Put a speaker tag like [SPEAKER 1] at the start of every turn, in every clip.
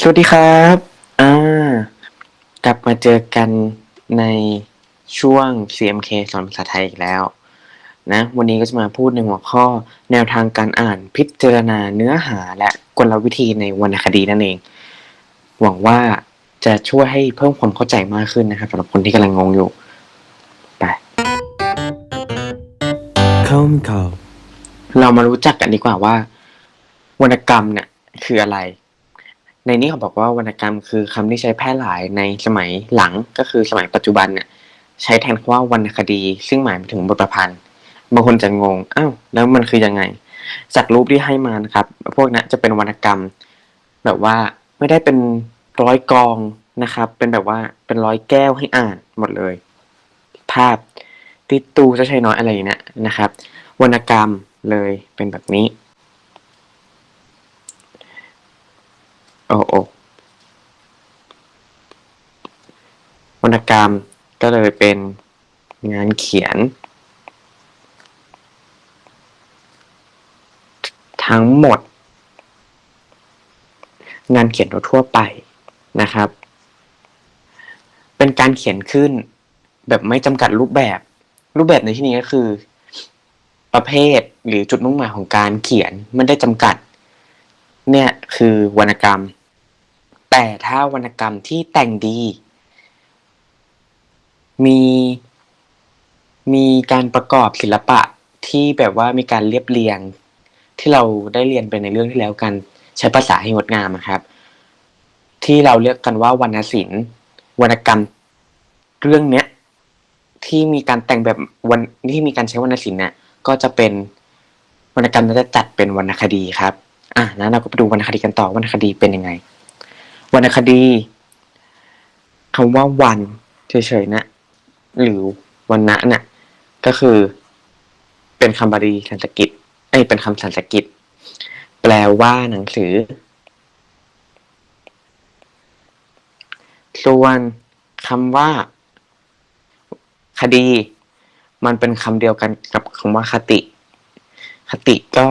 [SPEAKER 1] สวัสดีครับ อ่า กลับมาเจอกันในช่วง CMK สอนภาษาไทยอีกแล้ว นะ วันนี้ก็จะมาพูดในหัวข้อแนวทางการอ่านพิจารณาเนื้อหาและกลวิธีในวรรณคดีนั่นเอง หวังว่าจะช่วยให้เพิ่มความเข้าใจมากขึ้นนะครับสำหรับคนที่กำลังงงอยู่ ไป
[SPEAKER 2] เข้ามีข่าว
[SPEAKER 1] เรามารู้จักกันดีกว่าว่า วรรณกรรมเนี่ยคืออะไร ในนี้เขาบอกว่าวรรณกรรมคือคำที่ใช้แพร่หลายในสมัยหลังก็คือสมัยปัจจุบันเนี่ยใช้แทนคำว่าวรรณคดี ซึ่งหมายถึงบทประพันธ์บางคนจะงงอ้าวแล้วมันคือยังไง จากรูปที่ให้มานะครับ พวกนั้นจะเป็นวรรณกรรม แบบว่าไม่ได้เป็นร้อยกองนะครับ เป็นแบบว่าเป็นร้อยแก้วให้อ่านหมดเลย ภาพติดตูจะใช้น้อยอะไรเนี้ยนะครับ วรรณกรรมเลยเป็นแบบนี้ โอ้โอวรรณกรรมก็เลยเป็นงานเขียน ทั้งหมด งานเขียนทั่วไปนะครับ เป็นการเขียนขึ้น แบบไม่จำกัดรูปแบบ รูปแบบในที่นี้ก็คือ ประเภทหรือจุดมุ่งหมายของการเขียนไม่ได้จำกัด เนี่ยคือวรรณกรรม แต่ถ้าวรรณกรรมที่แต่งดี มีมีการประกอบศิลปะที่แบบว่ามีการเรียบเรียง ที่เราได้เรียนไปในเรื่องที่แล้วกันใช้ภาษาให้งดงามครับ ที่เราเรียกกันว่าวรรณศิลป์วรรณกรรมเรื่องเนี้ยที่มีการแต่งแบบวันที่มีการใช้วรรณศิลป์เนี่ยก็จะเป็นวรรณกรรมนั้นจะจัดเป็นวรรณคดีครับ อะนั้นเราก็ไปดูวรรณคดีกันต่อวรรณคดีเป็นยังไง วรรณคดีคำว่าวันเฉยๆนะหรือวันนะน่ะก็คือ เป็นคำบาลีสันสกฤตเอ้เป็นคำสันสกฤตแปลว่าหนังสือ ส่วนคำว่า คดี มันเป็นคำเดียวกันกับคำว่าคติ คติก็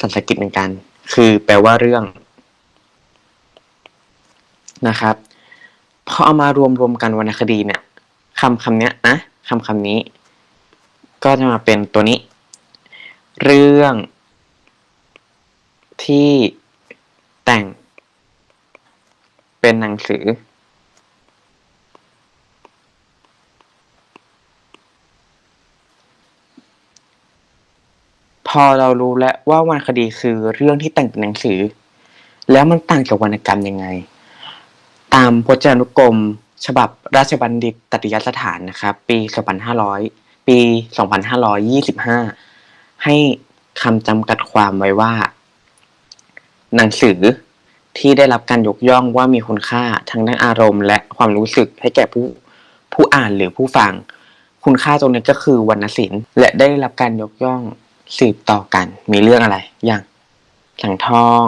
[SPEAKER 1] สันสกฤตเหมือนกัน คือแปลว่าเรื่อง นะครับพอเอามารวมรวมกันวรรณคดีเนี่ยคำคำเนี้ยนะคำคำนี้ ก็จะมาเป็นตัวนี้ เรื่องที่แต่ง เป็นหนังสือ พอเรารู้แล้วว่าวรรณคดีคือเรื่องที่แต่งเป็นหนังสือ แล้วมันต่างจากวรรณกรรมยังไง ตามพจนานุกรม ฉบับราชบัณฑิตตติยสถานนะครับ ปี2500 ปี 2525 ให้คำจำกัดความไว้ว่า หนังสือที่ได้รับการยกย่องว่ามีคุณค่าทั้งด้านอารมณ์ และความรู้สึกให้แก่ผู้ผู้อ่านหรือผู้ฟัง คุณค่าตรงนี้ก็คือวรรณศิลป์ และได้รับการยกย่องสืบต่อกัน มีเรื่องอะไร อย่างสังทอง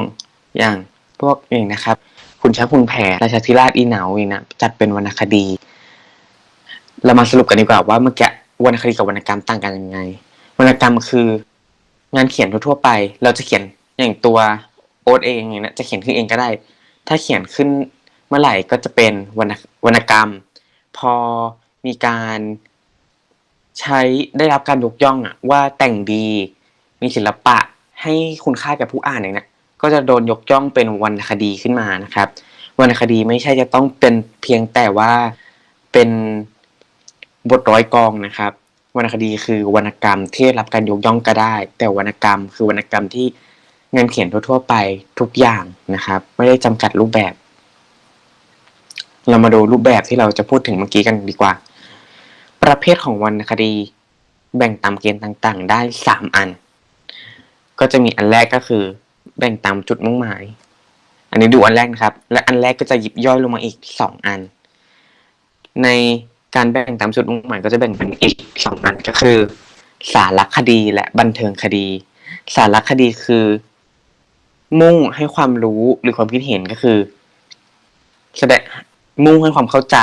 [SPEAKER 1] อย่างพวกเองนะครับ คุณช้างคุณแผนราชาธิราชอีเหนาอีนะจัดเป็นวรรณคดี เรามาสรุปกันดีกว่าว่าเมื่อกี้วรรณคดีกับวรรณกรรมต่างกันยังไง วรรณกรรมคืองานเขียนทั่วไป เราจะเขียนอย่างตัวโอ๊ตเองอย่างเนี้ยจะเขียนขึ้นเองก็ได้ ถ้าเขียนขึ้นเมื่อไหร่ก็จะเป็นวรรณวรรณกรรม พอมีการใช้ได้รับการยกย่องอะว่าแต่งดี มีศิลปะให้คุณค่าแก่ผู้อ่านอย่างเนี้ย ก็จะโดนยกย่องเป็นวรรณคดีขึ้นมานะครับวรรณคดีไม่ใช่จะต้องเป็นเพียงแต่ว่าเป็นบทร้อยกองนะครับ วรรณคดีคือวรรณกรรมที่รับการยกย่องก็ได้ แต่วรรณกรรมคือวรรณกรรมที่งานเขียนทั่วๆไปทุกอย่างนะครับ ไม่ได้จำกัดรูปแบบ เรามาดูรูปแบบที่เราจะพูดถึงเมื่อกี้กันดีกว่า ประเภทของวรรณคดี แบ่งตามเกณฑ์ต่างๆ ได้สามอัน ก็จะมีอันแรกก็คือ แบ่งตามจุดมุ่งหมาย อันนี้ดูอันแรกนะครับ และอันแรกก็จะหยิบย่อยลงมาอีกสองอัน ในการแบ่งตามจุดมุ่งหมายก็จะแบ่งเป็นอีกสองอันก็คือ สารคดีและบันเทิงคดี สารคดีคือ มุ่งให้ความรู้หรือความคิดเห็นก็คือแสดงมุ่งให้ความเข้าใจ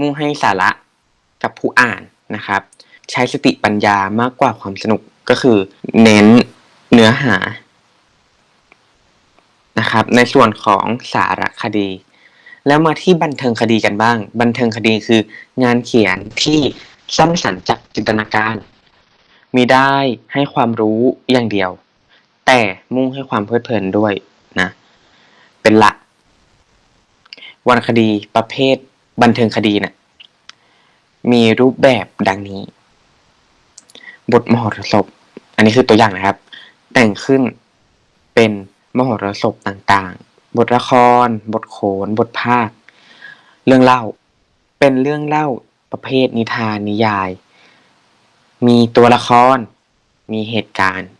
[SPEAKER 1] มุ่งให้สาระกับผู้อ่านนะครับ ใช้สติปัญญามากกว่าความสนุกก็คือ เน้นเนื้อหา นะครับในส่วนของสารคดี แล้วมาที่บันเทิงคดีกันบ้าง บันเทิงคดีคืองานเขียนที่สร้างสรรค์จากจินตนาการ มีได้ให้ความรู้อย่างเดียว แต่มุ่งให้ความเพลิดเพลินด้วยนะ เป็นหลักวรรณคดีประเภทบันเทิงคดีเนะี่ยมีรูปแบบดังนี้ บทมหรสพ อันนี้คือตัวอย่างนะครับ แต่งขึ้นเป็น มหรสพต่างๆ บทละคร บทโขน บทภาค เรื่องเล่า เป็นเรื่องเล่าประเภทนิทานนิยาย มีตัวละคร มีเหตุการณ์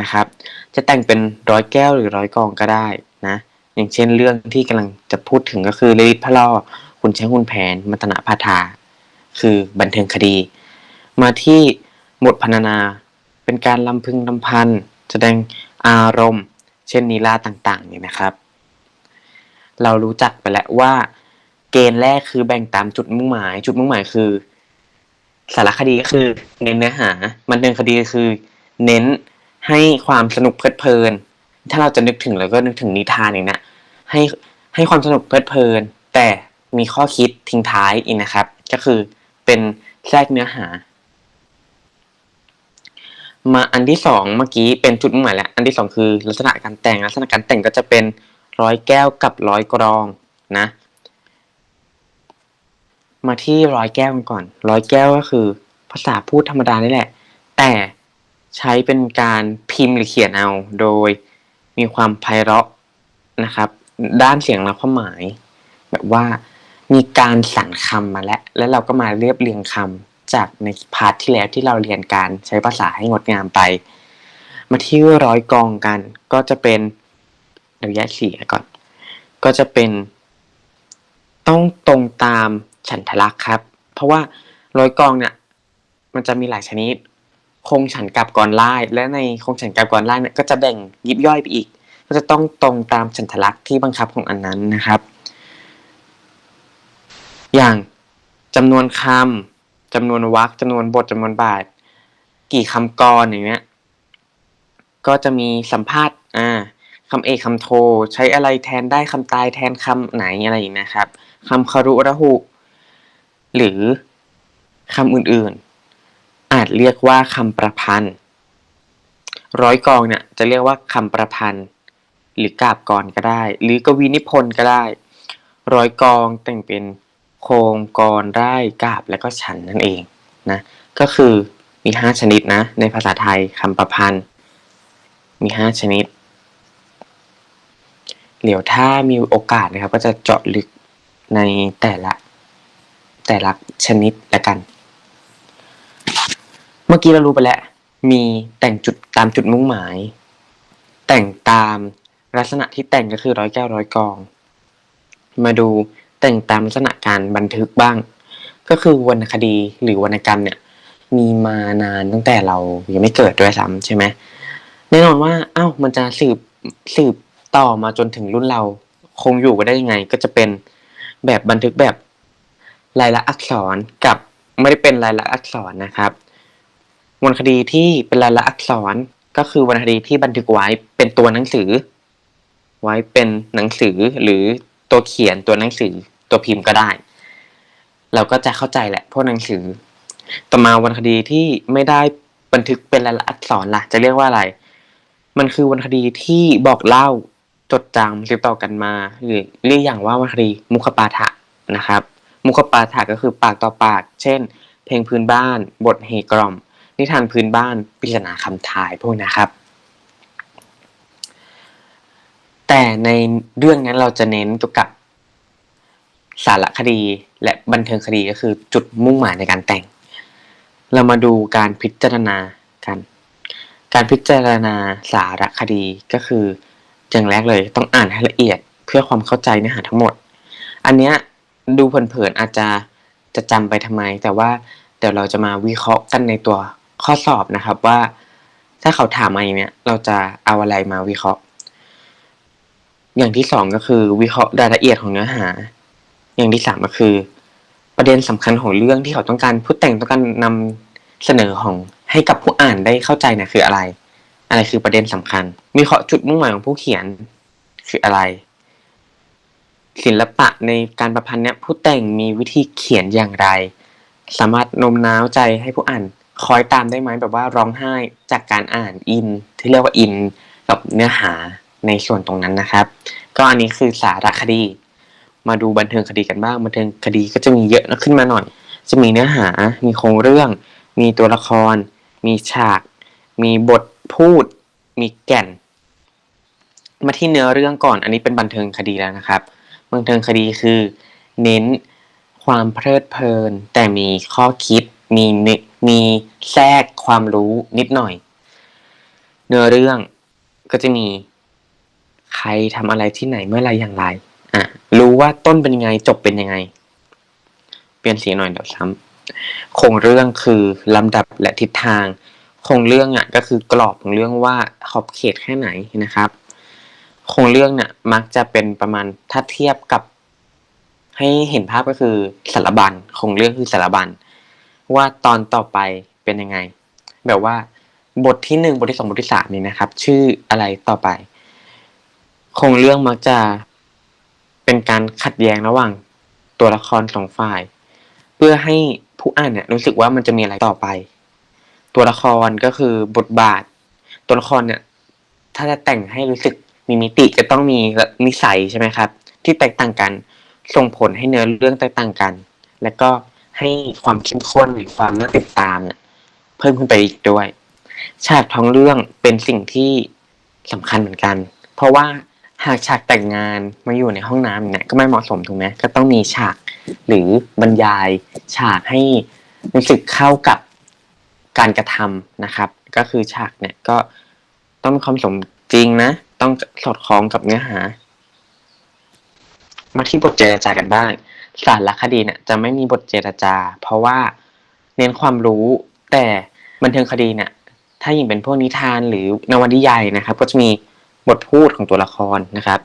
[SPEAKER 1] นะครับ จะแต่งเป็นร้อยแก้วหรือร้อยกองก็ได้นะ อย่างเช่นเรื่องที่กำลังจะพูดถึงก็คือลิลิตพระล่อคุณใช้คุณแผนมัตนาพาทา คือบันเทิงคดี มาที่บทพรรณนา เป็นการลำพึงลำพัน แสดงอารมณ์ เช่นนีลาต่างๆเนี่ยนะครับ เรารู้จักไปแล้วว่า เกณฑ์แรกคือแบ่งตามจุดมุ่งหมาย จุดมุ่งหมายคือ สารคดีก็คือเน้นเนื้อหา มันเป็นคดีคือ เน้นให้ความสนุกเพลิดเพลิน ถ้าเราจะนึกถึงเราก็นึกถึงนิทานอย่างนี้นะให้ให้ความสนุกเพลิดเพลิน แต่มีข้อคิดทิ้งท้ายอีกนะครับ ก็คือเป็นแทรกเนื้อหา มาอันที่สองเมื่อกี้เป็นจุดมุ่งหมายแล้ว อันที่สองคือลักษณะการแต่งลักษณะการแต่งก็จะเป็นร้อยแก้วกับร้อยกรองนะ มาที่ร้อยแก้วกันก่อนร้อยแก้วก็คือภาษาพูดธรรมดานี่แหละ แต่ใช้เป็นการพิมพ์หรือเขียนเอา โดยมีความไพเราะนะครับ ด้านเสียงและความหมาย แบบว่ามีการสั่นคำมาแล้วแล้วเราก็มาเรียบเรียงคำ จากในพาร์ทที่แล้วที่เราเรียนการใช้ภาษาให้งดงามไป มาที่ร้อยกองกัน ก็จะเป็นเดี๋ยวแยกสีก่อน ก็จะเป็น ต้องตรงตามฉันทลักษ์ครับ เพราะว่าร้อยกองเนี่ยมันจะมีหลายชนิด คงฉันกับกรไล่และในคงฉันกับกรไล่เนี่ยก็จะแบ่งยิบย่อยไปอีก ก็จะต้องตรงตามฉันทลักษ์ที่บังคับของอันนั้นนะครับ อย่างจำนวนคำ จำนวนวรรคจำนวนบทจำนวนบาท กี่คำกรอย่างเงี้ยก็จะมีสัมภาษณ์อ่าคำเอกคำโท ใช้อะไรแทนได้คำตายแทนคำไหนอะไรอย่างนี้นะครับคำคารุระหุ หรือคำอื่นๆ อาจเรียกว่าคำประพันธ์ ร้อยกองเนี่ยจะเรียกว่าคำประพันธ์ หรือกาบกรก็ได้ หรือกวีนิพนธ์ก็ได้ ร้อยกองแต่งเป็น โคงกรได้กาบและก็ฉันนั่นเองนะก็คือมีห้าชนิดนะ ในภาษาไทยคำประพันธ์ มีห้าชนิด เดี๋ยวถ้ามีโอกาสนะครับ ก็จะเจาะลึกในแต่ละแต่ละชนิดละกัน เมื่อกี้เรารู้ไปแล้ว มีแต่งจุดตามจุดมุ่งหมาย แต่งตามลักษณะที่แต่งก็คือร้อยแก้วร้อยกอง มาดู แต่งตามลักษณะการบันทึกบ้าง ก็คือวรรณคดีหรือวรรณกรรมเนี่ย มีมานานตั้งแต่เรายังไม่เกิดด้วยซ้ำใช่ไหมแน่นอนว่าอ้าวมันจะสืบสืบต่อมาจนถึงรุ่นเราคงอยู่กันได้ยังไง ก็จะเป็นแบบบันทึกแบบลายลักษณ์อักษรกับไม่ได้เป็นลายลักษณ์อักษรนะครับวรรณคดีที่เป็นลายลักษณ์อักษรก็คือวรรณคดีที่บันทึกไว้เป็นตัวหนังสือ ไว้เป็นหนังสือหรือตัวเขียนตัวหนังสือ ตัวพิมพ์ก็ได้ เราก็จะเข้าใจแหละพวกหนังสือ ต่อมาวรรณคดีที่ไม่ได้บันทึกเป็นลายลักษณ์อักษรล่ะ จะเรียกว่าอะไร มันคือวรรณคดีที่บอกเล่าจดจำสืบต่อกันมา หรือเรียกอย่างว่าวรรณคดีมุขปาฐะนะครับ มุขปาฐะก็คือปากต่อปาก เช่น เพลงพื้นบ้าน บทเฮกรอม นิทานพื้นบ้านปริศนาคำทายพวกนะครับ แต่ในเรื่องนั้นเราจะเน้นเกี่ยวกับ สารคดีและบันเทิงคดีก็คือจุดมุ่งหมายในการแต่ง เรามาดูการพิจารณากัน การพิจารณาสารคดีก็คืออย่างแรกเลยต้องอ่านให้ละเอียดเพื่อความเข้าใจเนื้อหาทั้งหมด อันเนี้ยดูเผินๆอาจจะจะจำไปทำไม แต่ว่าเดี๋ยวเราจะมาวิเคราะห์กันในตัวข้อสอบนะครับว่า ถ้าเขาถามมาอย่างเนี้ยเราจะเอาอะไรมาวิเคราะห์ อย่างที่สองก็คือวิเคราะห์รายละเอียดของเนื้อหา อย่างที่สามก็คือ ประเด็นสำคัญของเรื่องที่เขาต้องการผู้แต่งต้องการนำเสนอของให้กับผู้อ่านได้เข้าใจเนี่ยคืออะไร อะไรคือประเด็นสำคัญมีเคราะห์จุดมุ่งหมายของผู้เขียนคืออะไร ศิลปะในการประพันธ์เนี่ยผู้แต่งมีวิธีเขียนอย่างไร สามารถโน้มน้าวใจให้ผู้อ่านคอยตามได้ไหมแบบว่าร้องไห้จากการอ่านอิน ที่เรียกว่าอิน กับเนื้อหาในส่วนตรงนั้นนะครับ ก็อันนี้คือสารคดี มาดูบันเทิงคดีกันบ้าง บันเทิงคดีก็จะมีเยอะขึ้นมาหน่อย จะมีเนื้อหา มีโครงเรื่อง มีตัวละคร มีฉาก มีบทพูด มีแก่น มาที่เนื้อเรื่องก่อน อันนี้เป็นบันเทิงคดีแล้วนะครับ บันเทิงคดีคือ เน้นความเพลิดเพลิน แต่มีข้อคิด มีมีแทรกความรู้นิดหน่อย เนื้อเรื่องก็จะมีใครทำอะไรที่ไหนเมื่อไรอย่างไร รู้ว่าต้นเป็นยังไงจบเป็นยังไง เปลี่ยนสีหน่อยเดี๋ยวซ้ำโครงเรื่องคือลำดับและทิศทางโครงเรื่องอะก็คือกรอบของเรื่องว่าขอบเขตแค่ไหนนะครับโครงเรื่องเนี่ยมักจะเป็นประมาณถ้าเทียบกับ ให้เห็นภาพก็คือสารบัญโครงเรื่องคือสารบัญว่าตอนต่อไปเป็นยังไง แบบว่าบทที่หนึ่งบทที่สองบทที่สามนี่นะครับ ชื่ออะไรต่อไปโครงเรื่องมักจะ เป็นการขัดแย้งระหว่างตัวละครสองฝ่าย เพื่อให้ผู้อ่านเนี่ยรู้สึกว่ามันจะมีอะไรต่อไป ตัวละครก็คือบทบาท ตัวละครเนี่ยถ้าจะแต่งให้รู้สึกมีมิติจะต้องมีนิสัยใช่ไหมครับ ที่แตกต่างกันส่งผลให้เนื้อเรื่องแตกต่างกัน และก็ให้ความเข้มข้นหรือความน่าติดตามเนี่ยเพิ่มขึ้นไปอีกด้วย ฉากท้องเรื่องเป็นสิ่งที่สำคัญเหมือนกัน เพราะว่า หากฉากแต่งงานมาอยู่ในห้องน้ำเนี่ยก็ไม่เหมาะสมถูกไหมก็ต้องมีฉากหรือบรรยายฉากให้รู้สึกเข้ากับการกระทำนะครับ ก็คือฉากเนี่ยก็ต้องมีความสมจริงนะ ต้องสอดคล้องกับเนื้อหา มาที่บทเจรจากันบ้างสารคดีเนี่ยจะไม่มีบทเจรจา เพราะว่าเน้นความรู้แต่บันเทิงคดีเนี่ยถ้ายิ่งเป็นพวกนิทานหรือนวนิยายนะครับ ก็จะมี บทพูดของตัวละครนะครับ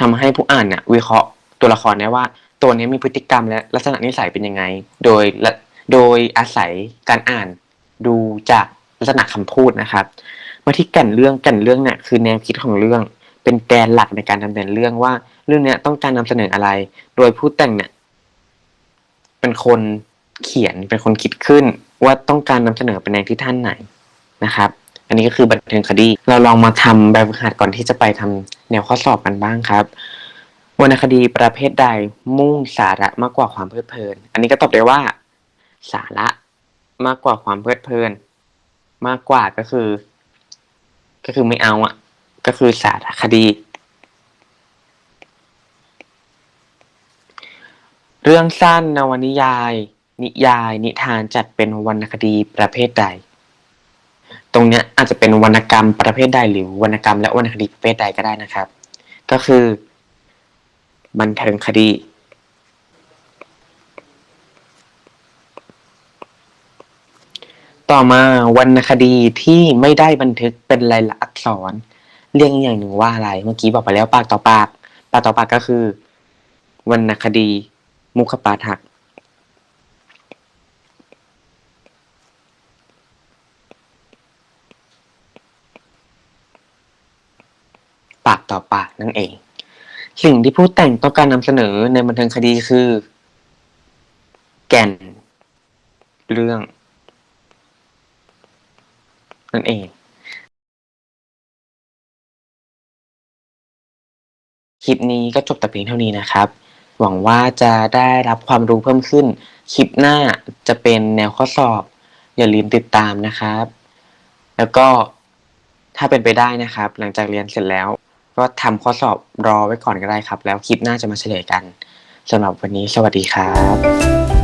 [SPEAKER 1] ทำให้ผู้อ่านเนี่ยวิเคราะห์ตัวละครได้ว่า ตัวนี้มีพฤติกรรมและลักษณะนิสัยเป็นยังไง โดยโดยอาศัยการอ่านดูจากลักษณะคำพูดนะครับมาที่แก่นเรื่องแก่นเรื่องเนี่ยคือแนวคิดของเรื่อง เป็นแกนหลักในการดำเนินเรื่องว่า เรื่องนี้ต้องการนำเสนออะไร โดยผู้แต่งเนี่ยเป็นคนเขียนเป็นคนคิดขึ้นว่าต้องการนำเสนอเป็นในทิศทางไหนนะครับ นนี้ก็คือบันเทิงคดี เราลองมาทำแบบฝึกหัดก่อนที่จะไปทำแนวข้อสอบกันบ้างครับวรรณคดีประเภทใดมุ่งสาระมากกว่าความเพลิดเพลิน อันนี้ก็ตอบได้ว่า สาระมากกว่าความเพลิดเพลิน มากกว่าก็คือ ก็คือไม่เอาอะ ก็คือสารคดี เรื่องสั้นนวนิยาย นิยาย นิทานจัดเป็นวรรณคดีประเภทใด ตรงเนี้ยอาจจะเป็นวรรณกรรมประเภทใดหรือวรรณกรรมและวรรณคดีประเภทใดก็ได้นะครับ ก็คือ บันเทิงคดี ต่อมาวรรณคดีที่ไม่ได้บันทึกเป็นลายลักษณ์อักษร เรียกอีกอย่างหนึ่งว่าอะไร เมื่อกี้บอกไปแล้วปากต่อปาก ปากต่อปากก็คือ วรรณคดี มุขปาฐก ปากต่อปากนั่นเอง สิ่งที่ผู้แต่งต้องการนำเสนอในบันเทิงคดีคือ แก่น เรื่อง นั่นเอง คลิปนี้ก็จบแต่เพียงเท่านี้นะครับ หวังว่าจะได้รับความรู้เพิ่มขึ้น คลิปหน้าจะเป็นแนวข้อสอบ อย่าลืมติดตามนะครับ แล้วก็ถ้าเป็นไปได้นะครับ หลังจากเรียนเสร็จแล้ว ก็ทำข้อสอบรอไว้ก่อนก็ได้ครับ แล้วคลิปหน้าจะมาเฉลยกันสำหรับวันนี้สวัสดีครับ